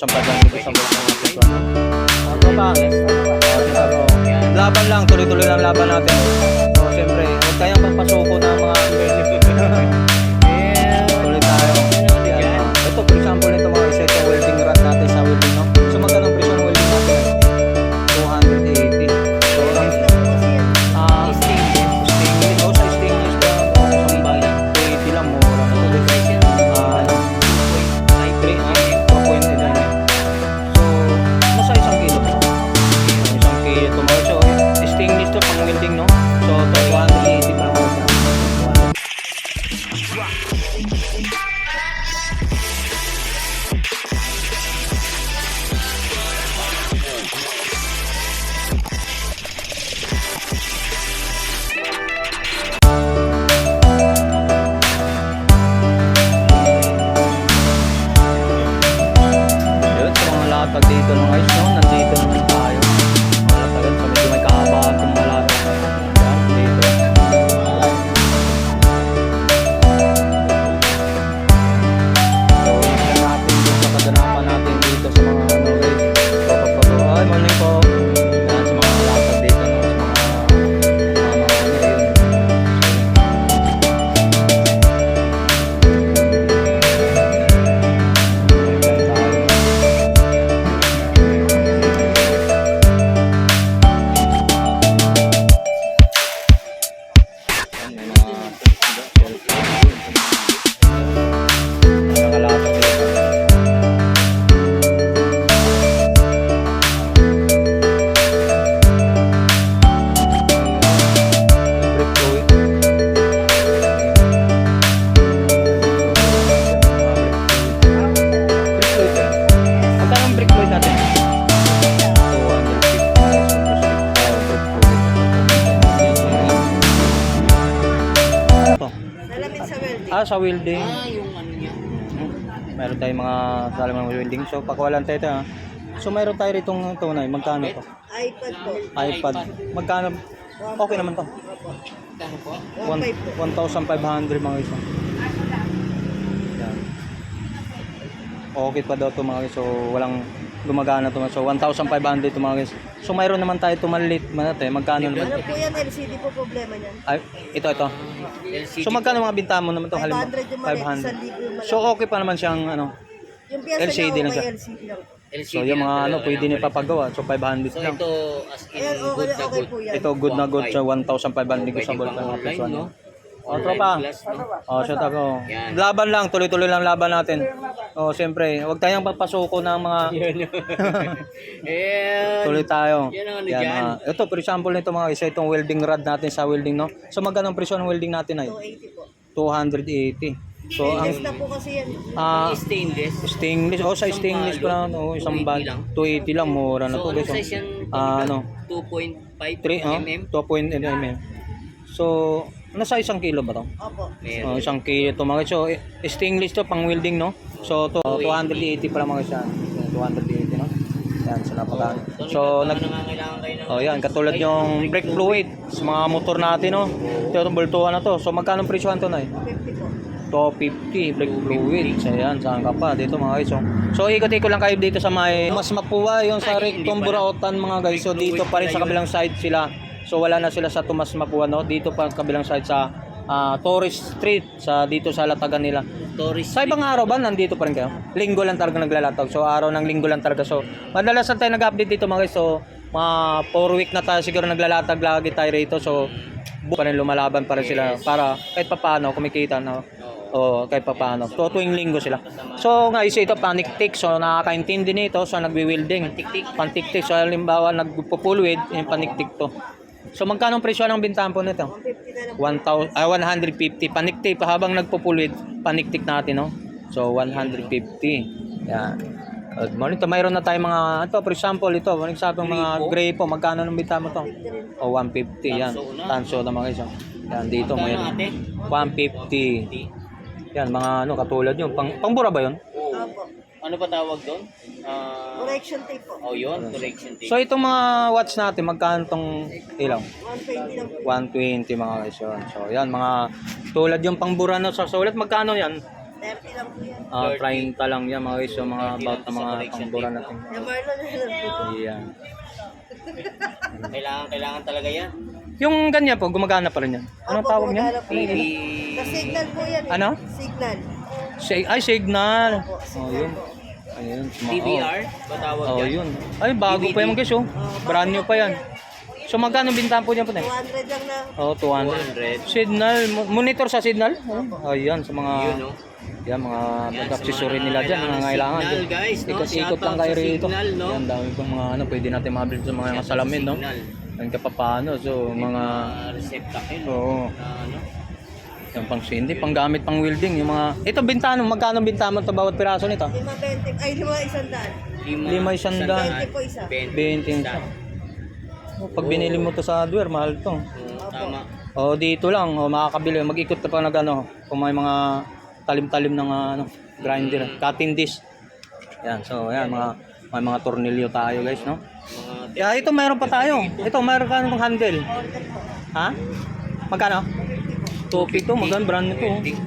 good sa 1,500 sa box ng ating ito. Ano ba? Oh, Laban lang, tuloy-tuloy lang laban natin. Sa welding. Ah. Ah, yung ano niya. Meron tayong mga salaman ng welding. So, pakawalan tayo ito ha. So, meron tayo ritong tunay. Magkano to? iPad po. iPad. Magkano? Okay naman to. Kano po? 1.5 po. 1,500 mga isa. Yan. Okay pa daw to mga guys. So, walang gumagana to. So, 1,500 to mga guys. So, mayroon naman tayo tumalit. Manate, magkano naman? Ano po yan, LCD po problema niyan. Ay, ito, ito. LCD. So, magkano mga binta mo naman to? 500 yung mali, 500. 1,000 yung malaki. So, okay pa naman siyang ano. Yung piyasa LCD niya, lang okay, siya. LCD lang. LCD So, yung mga ano, pwede na ipapagawa. So, 500 So lang. ito as in Ayan, okay, good na okay good. po yan. Ito good na good sa 1,500 ko sa Pwede bulkan pang mga online, presyo. no? O, tropa. Online class, no? Oh, shut up. Oh. Yan. Laban lang, tuloy-tuloy lang laban natin. Oh, siyempre, huwag tayong papasuko ng mga Yun yun. Ayan. tuloy tayo. Yan ang ano Yan, dyan. mga- ito, for example nito mga isa itong welding rod natin sa welding, no? So, magkano ang presyo ng welding natin ay? 280 po. 280. So, ang Stainless na po kasi yan. ah, stainless. stainless, oh, sa Isang stainless pa lang, oh, isang 280 bag. lang. 280 lang, mura na to, So, ano guys. oh. size yan? Ah, ano? 2.5 3, oh, mm? 2.8 mm. So, nasa isang kilo ba to? Opo. Meron. Oh, isang kilo to mga so eh, stainless to pang welding no. So to 280 pala mga siya. 280 no. Yan sa napaka. So nag Oh yan katulad yung brake fluid sa mga motor natin no. Ito itong bultuhan na to. So magkano presyohan to na 50 po. 250 brake fluid. So yan saan ka pa dito mga guys. So, so ikot-ikot lang kayo dito sa may mas mapuwa yung sa pala. Burautan mga guys. So dito pa rin sa kabilang side sila. So wala na sila sa Tomas Mapua no. Dito pa kabilang side sa ah, Torres Street sa dito sa latagan nila. Tourist Sa ibang araw ba nandito pa rin kayo? Linggo lang talaga naglalatag. So araw ng linggo lang talaga. So madalas na tayo nag-update dito mga guys. So mga 4 week na tayo siguro naglalatag lagi tayo rito. So pa rin lumalaban pa rin sila para kahit papaano kumikita na o kahit papaano. So tuwing linggo sila. So nga isa ito panic tick. So nakakaintindi nito so nagwi-welding. Pantiktik. Pantiktik. So halimbawa nagpupulwid yung paniktik to. So magkano ang presyo ng bintahan po nito? 150 na lang. 1,000 ah 150 paniktik pa habang nagpupulwid paniktik natin no? So 150 yan. Good morning. To mayroon na tayong mga ito for example ito for example mga gray po magkano ng bita mo to? o 150 yan. Tanso na. mga isa yan dito ate? 150 yan mga ano katulad yun. Pang pangbura ba yun? Opo. Ano pa tawag doon? Ah, Correction tape po. oh yun, correction tape. so itong mga watch natin magkano tong ilaw 120 lang po. 120 mga guys yun. So yan mga tulad yung pangbura no sa sulit magkano yan? 30 lang po yan. Ah, 30 lang yan mga guys. So mga about na mga pambura natin. Yung Marlon na lang po. Yan. Kailangan, kailangan talaga yan. Yung ganyan po, gumagana pa rin yan. Anong Opo, tawag niya? gumagana po yan. Baby. Sa signal po yan eh. Ano? Signal. Sig- ay, signal. Opo, Oh, signal yun. po. Ayun. Mga- DVR? Ba tawag Oh, oh, dyan? yun. Ay, bago pa yan guys oh. Brand new pa yan. So magkano bintahan po niyan po na? 200 lang na. Oh, 200. 200. Signal, mo- monitor sa signal? Oh, ayan, sa mga Yun, no? yan mga Yan, sa accessory mga nila diyan, mga kailangan signal, guys, no? Ikot-ikot lang Shoutout kayo sa rito. signal, no? Yan, dami pang mga ano, pwede natin mabili sa mga, mga salamin, no? Signal. Ang kapapano, so mga Ah, receptacle. Oo. Na ano? Yung pang hindi pang gamit pang welding, yung mga ito bintano, magkano bintana mo to bawat piraso nito? 5 20. Ay, 5 isang daan. Lima isang daan. 20 po isa. 20 isa. Oh, pag binili mo to sa hardware, mahal to. Tama. O dito lang, o makakabili, mag-ikot ka pa nag ano, kung may mga talim-talim ng ah, ano, grinder, cutting disc. Yan, so yan, mga may mga tornilyo tayo guys, no? Mga Yeah, ito mayroon pa tayo. Ito, mayroon ka ng handle. Ha? Magkano? 250 maganda brand nito. welding.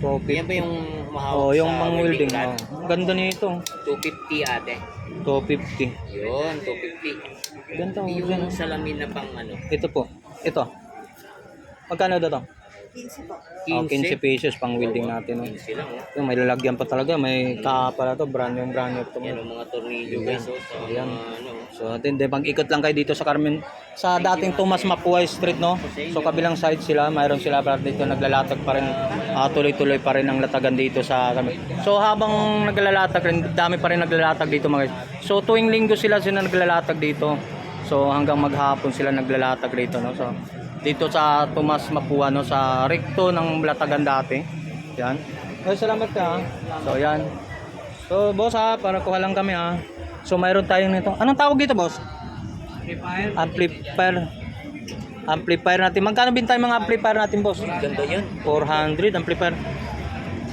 250. Yan ba yung humahawak Oh, yung sa mang welding. rod? Oh. Ganda nito. 250 ate. 250. Yun, 250. Ganda oh, Yung salamin na pang ano. Ito po. Ito. Magkano daw to? 15 po. Oh, 15 pesos pang welding natin. No? 15 lang. Oh. Yung may lalagyan pa talaga, may ka pala to, brand yung brand new to. Yan ang mga tornilyo guys. Oh, sa Ayan. ano. So, hindi, pag-ikot lang kayo dito sa Carmen, sa dating Tomas Mapuay Street, no? So, kabilang side sila, mayroon sila para dito naglalatag pa rin, ah, tuloy-tuloy pa rin ang latagan dito sa Carmen. So, habang naglalatag rin, dami pa rin naglalatag dito mga guys. So, tuwing linggo sila sila naglalatag dito. So, hanggang maghapon sila naglalatag rito, no? So, dito sa Tomas Mapua, no? Sa recto ng latagan dati. Yan. Ay, salamat ka. So, yan. So, boss ha, para kuha lang kami ha. So, mayroon tayong nito. Anong tawag dito, boss? Amplifier. Amplifier natin. Magkano bintay mga amplifier natin, boss? Ganda yan. 400 amplifier.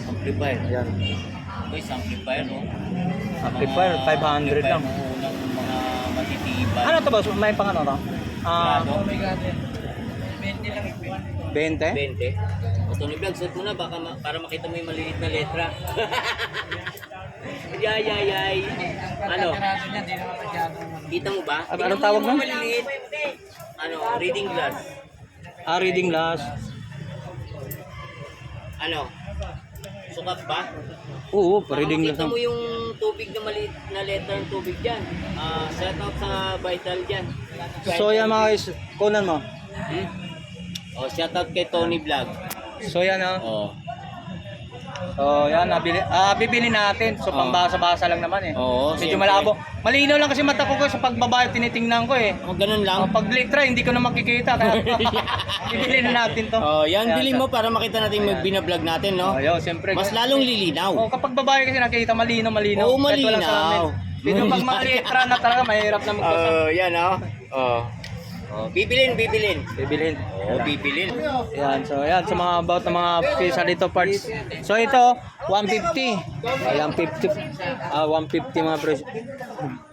Amplifier. Yan. Guys, amplifier no. Amplifier, 500 lang. Mga unang mga matitibay. Ano to, boss? May pang ano to? Ah, Ano? 20? 20. O Tony Vlog, suot mo na baka ma- para makita mo yung maliliit na letra. yay, yay, yay. Ano? Kita mo ba? Tingnan anong mo tawag nun? maliliit. Ano, reading glass. Ah, reading glass. Ano? Sukat ba? Oo, Baka reading glass. makita mo yung tubig na maliit na letra ng tubig dyan. Ah, shout out sa Vital dyan. So, yan mga guys, kunan mo. Hmm? Oh, shout out kay Tony Vlog. So, yan oh. Oh. So, yan, nabili, ah, bibili natin. So, Oo. pambasa-basa lang naman eh. Oo, Medyo siyempre. malabo. Malinaw lang kasi mata ko ko sa pagbaba, tinitingnan ko eh. Oh, ganun lang. Oh, pag litra, hindi ko na makikita. Kaya, bibili na natin to. Oh, yan Kaya, bilhin mo para makita natin yung binablog natin, no? Oh, yun, siyempre. Mas lalong lilinaw. Oh, kapag babae kasi nakikita, malinaw, malinaw. Oo, Kahit walang malinaw. salamin. Pero pag mga litra na talaga, mahirap na magbasa. Oh, yan oh. Oh. Oh, bibilin, bibilin. Bibilhin. Oh, bibilin. Yan, so yan, sa mga about ng mga pisa dito parts. So ito, 150. Ayan, 50. Ah, 150 mga presyo.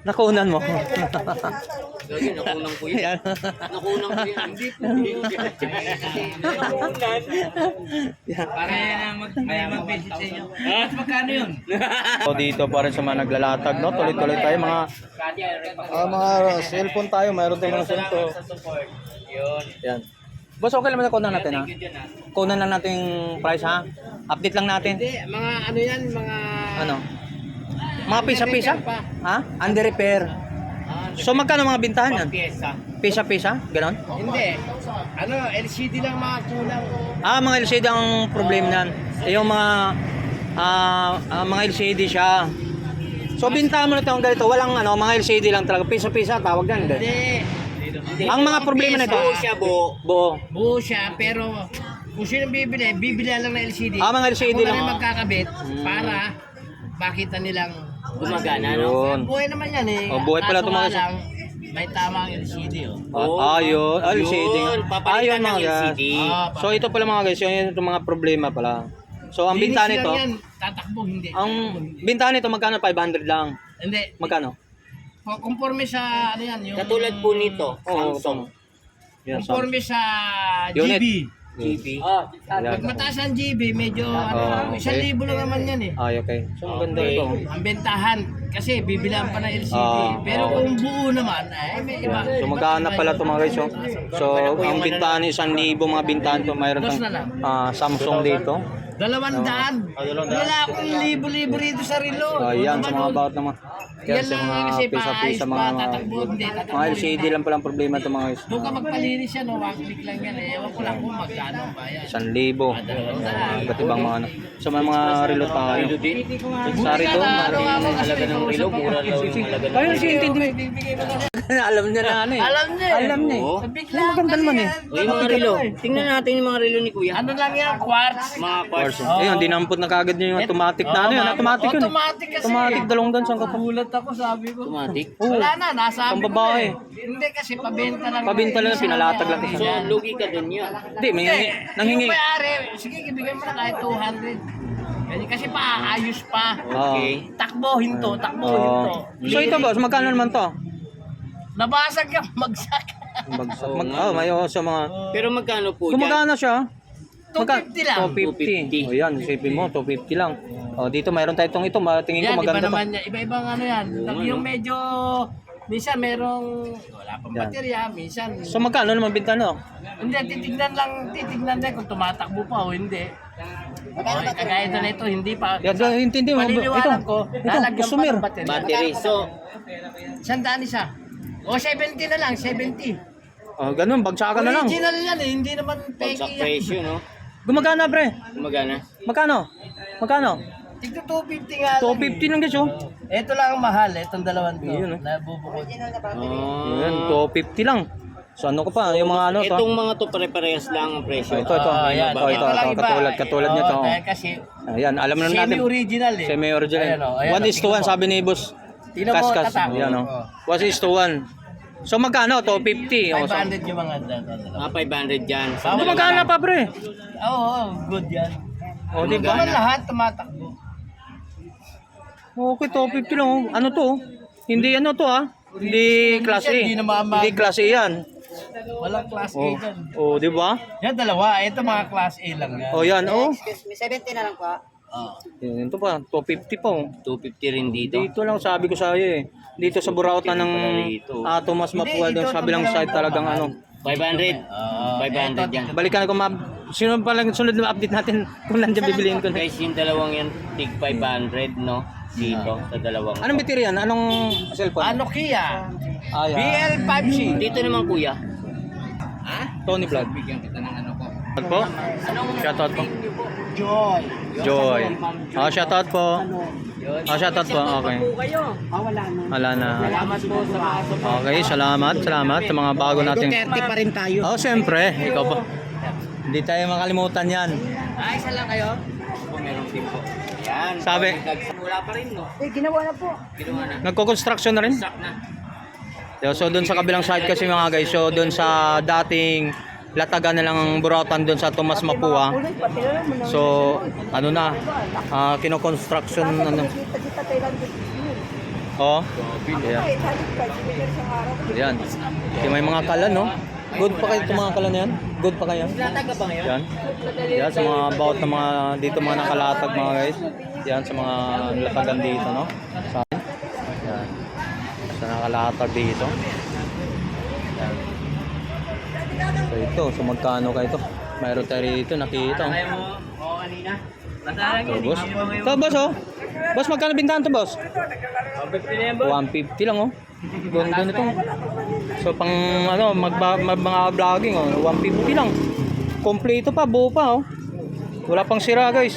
Nakunan mo. Gagi, nakunang ko yun. Yan. Nakunang ko yun. Hindi po. Nakunan. Yan. Para mag, may mag-visit sa inyo. Mas magkano yun? So dito pa rin sa mga naglalatag, no? Tuloy-tuloy tayo mga ah, mga cellphone tayo, mayroon tayong mga cellphone. Yun. Yan. Boss, okay lang na kunan natin ha. Thank you dyan ah. Kunan lang natin yung price ha. Update lang natin. Hindi, mga ano yan, mga... Ano? Mga pisa-pisa? Ha? Under repair. Ah, So magkano mga bintahan yan? pyesa. Pisa-pisa? Ganon? Hindi. Ano, LCD lang mga kulang. Ah, mga LCD ang problema niyan. Eh, Yung mga ah, ah, mga LCD siya. So bintahan mo na itong ganito, walang ano, mga LCD lang talaga, pisa-pisa tawag yan. Hindi. Hindi. Hindi. Ang mga problema nito, Buo siya, buo. buo. Buo siya, pero kung sino bibili, bibili lang ng LCD. Ah, mga LCD lang. rin magkakabit para makita nilang Gumagana? Yun. Buhay naman yan eh. Oh, buhay pala Kaso itong mga- nga lang, may tama ang LCD oh. Ah, ah, yun. Ah, LCD. Yun, Ah, papalitan yun ng mga guys. LCD. So ito pala mga guys, yun yung mga problema pala. So ang lang nito, tatakbo, hindi. ang bintahan nito magkano? 500 lang. Hindi. Magkano? O, Conforme sa ano yan, yung... Katulad po nito, Samsung. Yan, so, Conforme sa Unit. GB. GB. Ah. Pag mataas ang GB, medyo Oh, ano, isang okay. libo lang naman yan eh. Ay, okay. So, maganda Okay. ito. Ang bentahan, kasi bibilang pa ng LCD. Ah, Pero ah. kung buo naman, ay may iba. So magkano pala ito mga guys? oh? So ang bintahan ni isang libo mga bintahan to mayroon tang ah, Samsung dito. Dalawang daan. Ah, dalawang daan. Wala akong libo-libo rito sa relo. So ayan sa mga mga yan Yan sa mga pisa-pisa mga pa, mga, mga LCD lang palang problema ito mga guys. Doon ka magpalinis yan, no? one click lang yan. Eh. Ewan ko lang kung magkano ba yan. Isang libo. Yan, Iba't ibang mga ano. So may mga relo tayo. Relo din. Sa rito, Ano nga mga mo kasi Halaga ng relo, mura daw yung halaga ng Ayun, relo. si intindi. Bibigay mo lang. Alam niya na ano eh. Alam niya. eh. Alam niya eh. Maganda naman eh. Yung mga relo. Tingnan natin yung mga relo ni Kuya. Ano lang yan, quartz. Mga quartz. Person. Ayun, dinampot na kagad niya yung automatic na ano yun. Automatic yun eh. Automatic kasi. Automatic dalawang dan saan ka pa. Gulat ako, sabi ko. Automatic. Oo. Wala na, nasabi ko eh. Hindi kasi pabenta lang. Pabenta lang, pinalatag lang So, isa. lugi ka dun yan. Hindi, may Hindi. nanghingi. Yung may-ari, sige, ibigay mo na kahit 200. Kasi, kasi paayos pa. Okay. Takbo, hinto, takbo, Oo. hinto. So ito boss, magkano naman to? Nabasag ka, magsak. Bagsak. Mag, oh, may oh, sa mga... Pero magkano po dyan? Gumagana siya. 250 lang. 250. O yan, isipin mo, 250 lang. O dito mayroon tayo itong ito, tingin ko Yan, iba maganda to. naman yan. Iba-ibang ano yan. Yung medyo, minsan merong, wala pang Yan. baterya, minsan. So magkano naman binta no? Hindi, titignan lang, titignan din kung tumatakbo pa o hindi. O, kagaya na ito, hindi pa. Yan, so, intindi mo. Ito, Paniniwala ko, ito, lalagyan pa customer. ng baterya. Battery. So, Sandaan isa. O 70 na lang, 70. Oh, ganun, bagsakan na lang. Original yan eh, hindi naman peki yan. presyo, no? Gumagana pre. Gumagana. Magkano? Magkano? Tigto 250 nga lang. 250 lang guys oh. Ito lang ang mahal, itong dalawang to. Yun, oh. Nabubukod. Oh. Yan, 250 lang. So ano ko pa, yung mga ano to. Itong mga to pare-parehas lang ang presyo. Ito, ito. Ah. Ito, ito, lang ito, iba. katulad- katulad nito, oh. dahil kasi Ayan, alam na natin. semi-original eh. Semi-original. Ayan, oh, ayan, 1 oh, is to 1 tingnan mo. sabi ni boss. Tingnan mo, Kaskas. tatak. Yan oh. Oo. 1 is to 1. So magkano? 250. Oh, so, 500 yung mga data. Mga 500 dyan. Bawal Gumagana pa pre. Oo, oh, good yan. O, di Hindi ba? naman lahat tumatakbo. Okay, 250 lang. oh. Ano to? Hindi ano to ah. Hindi class A. Hindi Hindi class A yan. Walang class A Oh, dyan. oh di ba? Yan dalawa, ito mga class A lang yan. Oh, yan. Oh. Excuse me, 70 na lang po. Oh. Yan, ito pa, 250 pa. Oh. 250 rin dito. Dito lang sabi ko sa iyo eh. Dito sa Burautan ng ah, Thomas Mapua doon sa bilang side talagang ano. 500. Ah, 500 yan. Balikan ko ma Sino pa lang sunod na update natin kung nandiyan bibiliin ko na. Guys, yung dalawang yan, tig 500, no? Dito, sa dalawang. Anong baterya yan? Anong cellphone? Ano Kia? Ah, yan. BL5C. Dito naman, kuya. Tony Vlog. Bigyan kita ng. Shoutout po. Shoutout po. Joy. Joy. Ah, shoutout po. Ah, shoutout po. Okay. Wala na. Salamat po sa mga support. Okay, salamat. Salamat sa mga bago natin. pa rin tayo. Oh, siyempre. Ikaw po. Hindi tayo makalimutan yan. Ah, isa lang kayo? Po, meron din po. Yan. Sabi. Wala pa rin, no? Eh, ginawa na po. Ginawa na. Nagko-construction na rin. Sak na. So doon sa kabilang side kasi mga guys, so doon sa dating latagan na lang ang burautan doon sa Tomas Mapua. So ano na, ah, kino-construction ano. Oh. Yeah. Yan. Yung may mga kalan, no? Good pa kayo itong mga kalan na yan? Good pa kayo? Lataga ba ngayon? Yan. Yan sa mga about na mga dito mga nakalatag mga guys. Yan sa mga latagan dito, no? Sa Yan. Sa nakalatag dito. Yan. Ito, so magkano kayo ito? Mayroon tayo rito, nakita. oh. Kaya mo, oo, kanina. Matalang Ito, boss. Ito, boss, oh. Boss, magkano bintahan to, boss? 150 lang, oh. Ganda nito. So, pang, ano, magba, mag, mga vlogging, oh. 150 lang. Kompleto pa, buo pa, oh. Wala pang sira, guys.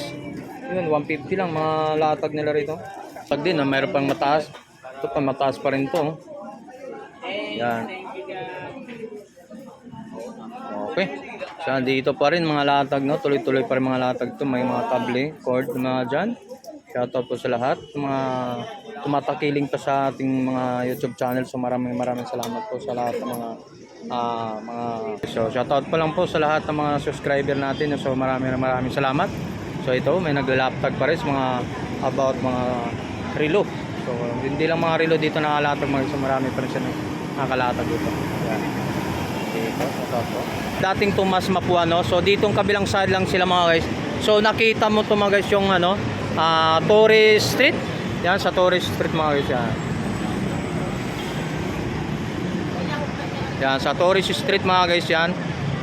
Yun, 150 lang, mga latag nila rito. Pag din, oh, mayroon pang mataas. Ito pa, mataas pa rin to, oh. Yan. Okay. So, dito pa rin mga latag, no? Tuloy-tuloy pa rin mga latag to. May mga kable, cord, mga dyan. Shoutout po sa lahat. Mga tumatakiling pa sa ating mga YouTube channel. So, maraming maraming salamat po sa lahat ng mga ah, mga so shoutout pa lang po sa lahat ng mga subscriber natin so maraming maraming salamat so ito may naglalaptag pa rin sa mga about mga relo so hindi lang mga relo dito nakalatag so marami pa rin siya nakalatag dito Yan. Okay. Ito, ito po. Dating Tomas Mapua, no? So, ditong kabilang side lang sila mga guys. So, nakita mo to mga guys yung ano, ah Torres Street. Yan, sa Torres Street mga guys yan. Yan, sa Torres Street mga guys yan.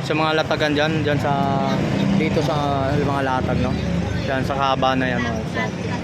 Sa mga latagan dyan, dyan sa, dito sa mga latag, no? Yan, sa haba na yan mga guys. yan.